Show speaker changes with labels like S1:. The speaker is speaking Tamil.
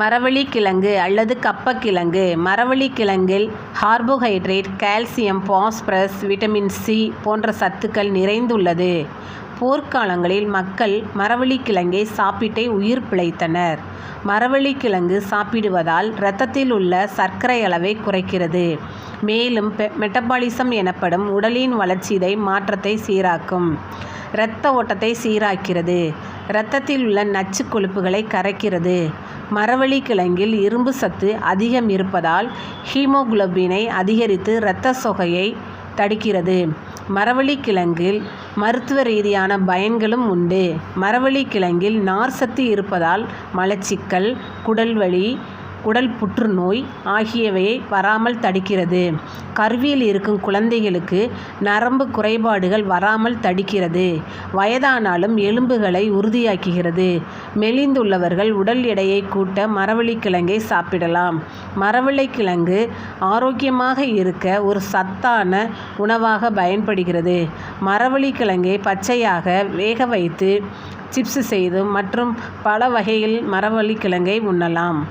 S1: மரவள்ளிக்கிழங்கு அல்லது கப்பக்கிழங்கு. மரவள்ளிக்கிழங்கில் carbohydrate calcium phosphorus vitamin C போன்ற சத்துக்கள் நிறைந்துள்ளது. போர்க்காலங்களில் மக்கள் மரவள்ளிக்கிழங்கை சாப்பிட்டே உயிர் பிழைத்தனர். மரவள்ளிக்கிழங்கு சாப்பிடுவதால் இரத்தத்தில் உள்ள சர்க்கரை அளவை குறைக்கிறது. மேலும் மெட்டபாலிசம் எனப்படும் உடலின் வளர்சிதை மாற்றத்தை சீராக்கும். இரத்த ஓட்டத்தை சீராக்கிறது. இரத்தத்தில் உள்ள நச்சு கொழுப்புகளை கரைக்கிறது. மரவள்ளிக்கிழங்கில் இரும்பு சத்து அதிகம் இருப்பதால் ஹீமோகுளோபினை அதிகரித்து இரத்த சொகையை தடுக்கிறது. மரவள்ளிக்கிழங்கில் மருத்துவ ரீதியான பயன்களும் உண்டு. மரவள்ளிக்கிழங்கில் நார்ச்சத்து இருப்பதால் மலச்சிக்கல் குடல்வலி உடல் புற்றுநோய் ஆகியவையை வராமல் தடுக்கிறது. கருவியில் இருக்கும் குழந்தைகளுக்கு நரம்பு குறைபாடுகள் வராமல் தடுக்கிறது. வயதானாலும் எலும்புகளை உறுதியாக்குகிறது. மெலிந்துள்ளவர்கள் உடல் எடையை கூட்ட மரவள்ளிக்கிழங்கை சாப்பிடலாம். மரவள்ளிக்கிழங்கு ஆரோக்கியமாக இருக்க ஒரு சத்தான உணவாக பயன்படுகிறது. மரவள்ளிக்கிழங்கை பச்சையாக வேக வைத்து சிப்ஸ் செய்தும் மற்றும் பல வகையில் மரவள்ளிக்கிழங்கை உண்ணலாம்.